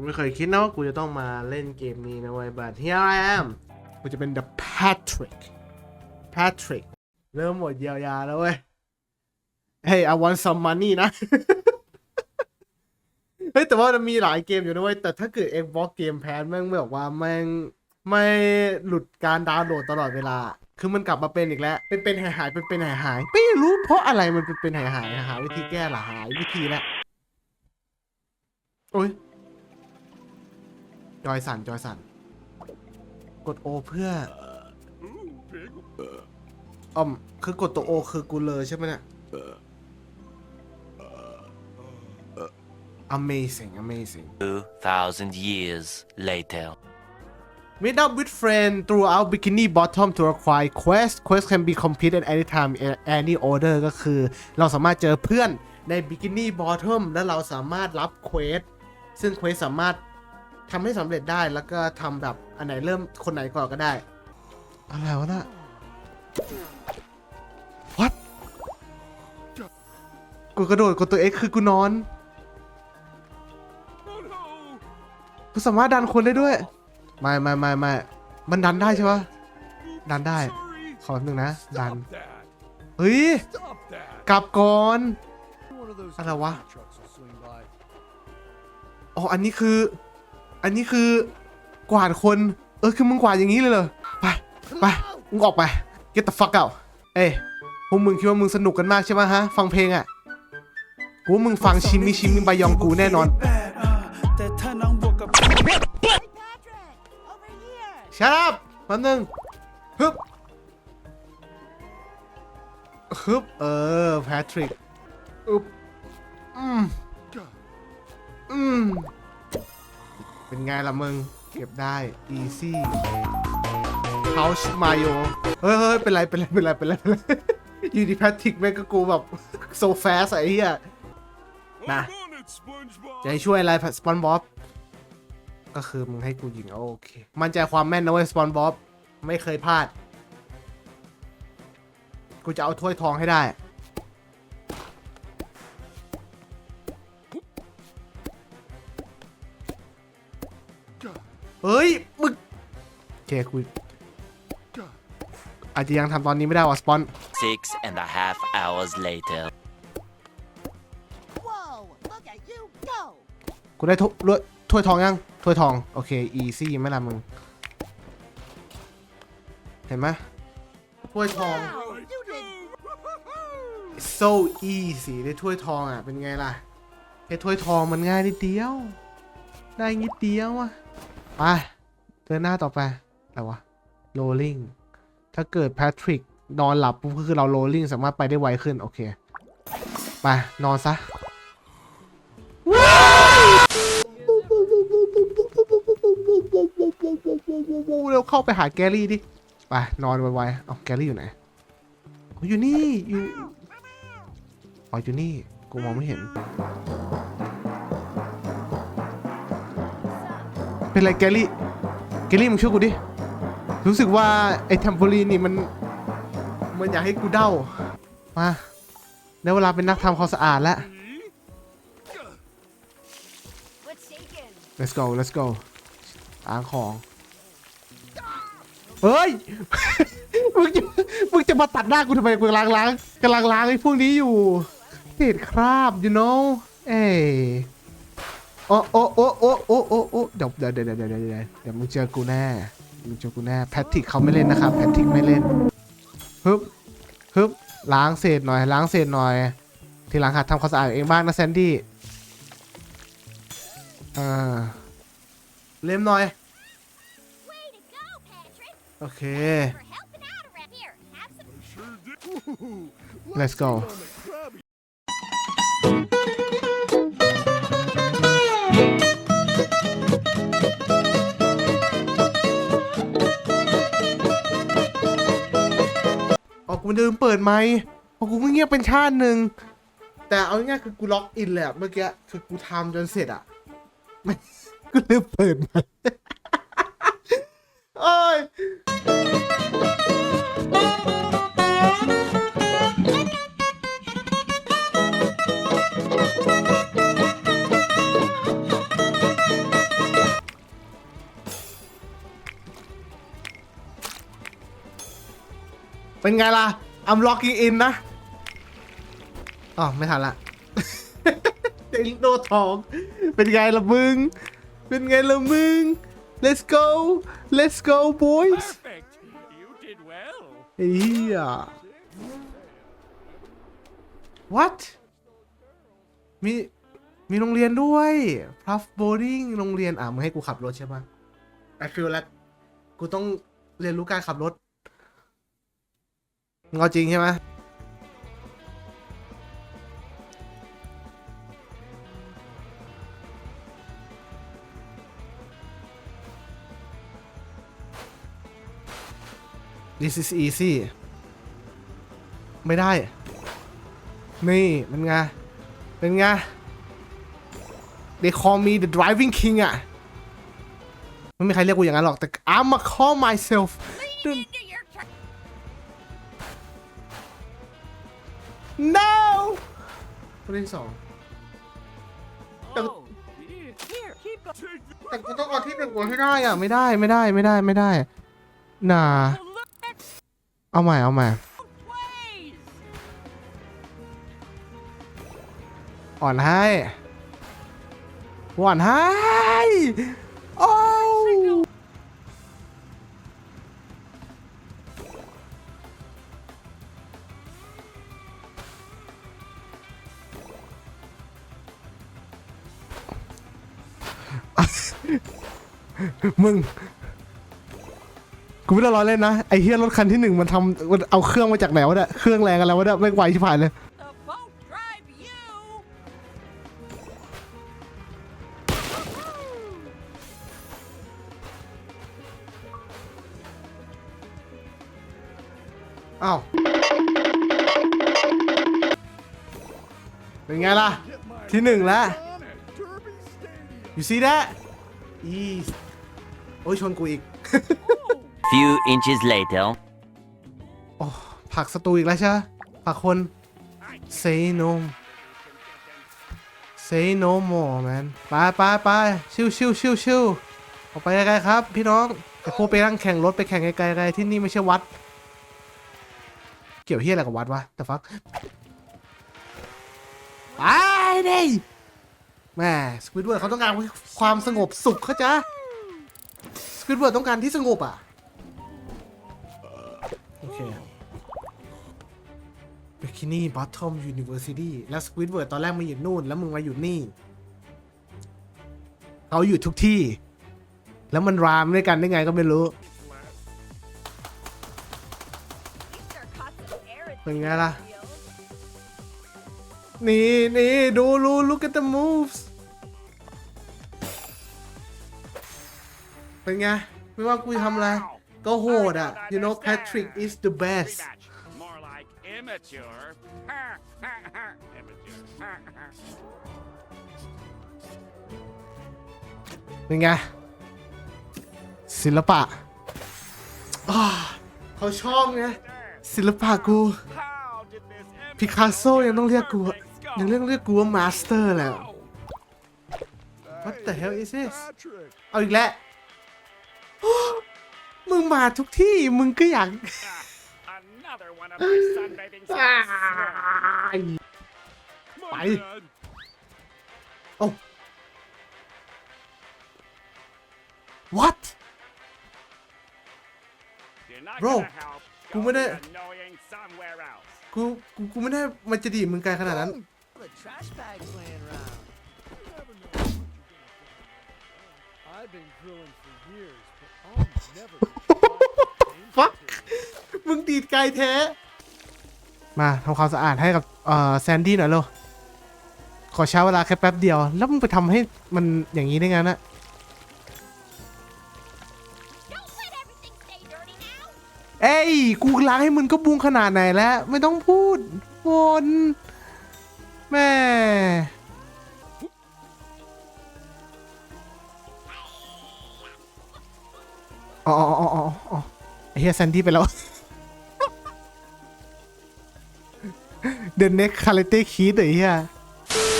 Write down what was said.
กูไม่เคยคิดนะว่ากูจะต้องมาเล่นเกมนี้นะเว้ย but here I am กูจะเป็น the Patrick Patrick เริ่มหมดเยียวยาแล้วเว้ย Hey I want some money นะ เฮ้ย แต่ว่ามันมีหลายเกมอยู่นะเว้ย แต่ถ้าเกิด Xbox Game Pass แม่งไม่บอกว่าแม่งไม่หลุดการดาวน์โหลดตลอดเวลา คือมันกลับมาเป็นอีกแล้ว เป็นเป็นหายหายเป็นเป็นหายหายไม่รู้เพราะอะไรมันเป็นเป็นหายหายหาวิธีแก้ละหายวิธีแล้วโอ้ย จอยสันจอยสันกดโอเพื่ออ่อมคือกดตัวโอคือกูเลยใช่ไหมเนี่ย amazing amazing 2,000 years later. Meet up with friends throughout Bikini Bottom to acquire quest quest can be completed anytime in any order ก็คือ เราสามารถเจอเพื่อนใน Bikini Bottom แล้วเราสามารถรับเควสซึ่งเควสสามารถ ทำให้สำเร็จได้แล้วก็ทำแบบอันไหนเริ่มคนไหนก่อนก็ได้ อะไรวะน่ะ What กูกระโดดกดตัว X คือกูนอน กูสามารถดันคนได้ด้วย ไม่ไม่ไม่ไม่มันดันได้ใช่ปะดันได้ ขอแป๊บนึงนะ ดัน เฮ้ย กลับก่อน อะไรวะ อ๋อ อันนี้คือ อันนี้คือกวาดคน เออคือมึงกวาดอย่างนี้เลยเหรอ ไป ไป มึงออกไป get the fuck out เอ้ยพวกมึงคิดว่ามึงสนุกกันมากใช่ไหมฮะ ฟังเพลงอะ กูมึงฟังชิมมิชิมมิบายองกูแน่นอน แต่ถ้าน้องบวกกับชับแป๊บนึงฮึบฮึบเออ แพทริกอึบอืมอืม เป็นไงล่ะมึง เก็บได้ easy house mayo เฮ้ยเฮ้ยเป็นไร เป็นไร เป็นไร เป็นไรเป็นไรอยู่ดีแพทริกแม่งก็กูแบบ so fast ไอ้เหี้ยนะจะให้ช่วยอะไรสปอนบ๊อบก็คือมึงให้กูยิงโอเค มั่นใจความแม่นนะเว้ยสปอนบ๊อบไม่เคยพลาด กูจะเอาถ้วยทองให้ได้ เฮ้ยมึงโอเคกูอาจจะยังทำตอนนี้ไม่ได้ว่ะสปอน Six and a half hours later. Whoa, look at you go. กูได้ถ้วยถ้วยถ้วยทองยังถ้วยทอง โอเค อีซี่ไหม่ละมึง เห็นไหมถ้วยทอง Wow, you did so easy ได้ถ้วยทองอะ เป็นไงล่ะแค่ถ้วยทองมันง่ายนิดเดียว ได้นิดเดียวอะ ไปเดินหน้าต่อไปอะไรวะ rolling ถ้าเกิดแพทริกนอนหลับปุ๊บก็คือเรา rolling สามารถไปได้ไวขึ้น โอเค ไป นอนซะเร็วเข้าไปหาแกรี่ดิ ไป นอนไวๆเอาแกรี่อยู่ไหนโอ้อยู่นี่ อยู่ อ๋อ อยู่นี่ กูมองไม่เห็น เป็นไรแกลี่แกลี่มึงช่วยกูดิ รู้สึกว่าไอ้เทมโพลีนนี่มัน มันอยากให้กูเด้า มาได้เวลาเป็นนักทำความสะอาดแล้ว What's shaking? let's go let's go ล้างของ เฮ้ย มึงจะมึงจะมาตัดหน้ากูทำไมกูกำลังล้างกำลังล้างไอ้พวกนี้อยู่ติดคราบ you know เอ้ย โอ้โอ้โอ้โอ้โอ้โอ้โอ้เดี๋ยวเดี๋ยวเดี๋ยวเดี๋ยวเดี๋ยวเดี๋ยวเดี๋ยวมึงเจอกูแน่มึงเจอกูแน่แพทริกเขาไม่เล่นนะครับแพทริกไม่เล่นฮึบฮึบล้างเศษหน่อย ล้างเศษหน่อย ทีหลังหัดทำความสะอาดเองบ้างนะแซนดี้อ่าเล่มหน่อย โอเค let's go อ๋อกูลืมเปิดไมค์เพราะกูเงียบเป็นชาติหนึ่งแต่เอาง่ายๆคือกูล็อกอินแหละเมื่อกี้คือกูทำจนเสร็จอะไม่กูลืมเปิดไมค์โอ้ย เป็นไงล่ะ I'm logging in นะอ๋อไม่ทันละเด็กโดทอง เป็นไงล่ะมึง เป็นไงล่ะมึง let's go let's go boys Perfect. You did well. ไอ้เหี้ย what มีมีโรงเรียนด้วย Puff Boarding โรงเรียน อะ มึงให้กูขับรถใช่ปะ I feel like กูต้องเรียนรู้การขับรถมึ งเอาจริงใช่ไหม This is easy ไม่ได้ นี่เป็นไง เป็นไง They call me the driving king อะ ไม่มีใครเรียกกูอย่างนั้นหรอก แต่ I'm a call myself the no คนที่สอง Oh, here, here, keep going. แต่กูต้องเอาที่หนึ่งกูให้ได้อะไม่ได้ไม่ได้ไม่ได้ไม่ได้ น่า Oh, look at เอาใหม่เอาใหม่ ways. อ่อนให้อ่อนให้ มึง กูไม่ได้ล้อเล่นนะ ไอเฮียรถคันที่หนึ่งมันทำมันเอาเครื่องมาจากไหนวะเนี่ย เครื่องแรงอะไรวะเนี่ย ไม่งไวชิบหายเลย The boat drive you. อ้าว เป็นไงล่ะ ที่หนึ่งแล้ว you see that อีโอ้ยชนกูอีก Few inches later. โอ้ผลักศัตรูอีกแล้วใช่ไหมผลักคน say no say no more man ไปไปไปชิวชิวชิวชิวออกไปไกลๆครับ พี่น้องแต่พวกไปนั่งแข่งรถไปแข่งไกลๆที่นี่ไม่ใช่วัด เกี่ยวเฮียอะไรกับวัดวะแต่ฟักไปดิแม่สควิดเวิร์ดเขาต้องการความสงบสุขเขาใจส ควิดเวิร์ดต้องการที่สงบอะ โอเค b i k i n i Bottom University แล้ว Squidward ตอนแรกมาอยู่นู่น แล้วมึงมาอยู่นี่ เขาอยู่ทุกที่ แล้วมันรามด้วยกันได้ไงก็ไม่รู้ These are caught some air in เป็นไงล่ะ wheels. นี่นี่ดูรู look at the moves เป็นไง ไม่ว่ากูจะทำอะไร ก็โหดอะ you know Patrick is the best Rematch. More like immature. immature. เป็นไง ศิลปะอ่าเขาชอบไงศิลปะกู How did this พิคัสโซยังต้องเรียกกูยังเรียกเรียกกูว่ามาสเตอร์แล้ว What the hell is this เอาอีกแล้ว มึงมาทุกที่มึงก็อยาก Another one of my sunbathing suits. Come on, Bye. Dad. โอ้ What You're not Bro, gonna help. กู Go ไม่ได้ be annoying somewhere else. กูกูกูไม่ได้มันจะดีดมึงไกลขนาดนั้น The trash bag's laying around. I've been grilling for years, but I'm never. fuck มึงดีดไกลแท้ มาทำความสะอาดให้กับเอ่อแซนดี้หน่อยเร็วขอใช้เวลาแค่แป๊บเดียว แล้วมึงไปทำให้มันอย่างนี้ได้ไงนะ Don't let everything stay dirty now. เอ้ย กูล้างให้มึงก็บุงขนาดไหนแล้ว ไม่ต้องพูดวนแม่ อ๋ออ๋ออ๋ออ๋อไอ้เฮียแซนดี้ไปแล้ว The next Karate Kid ไอ้เฮีย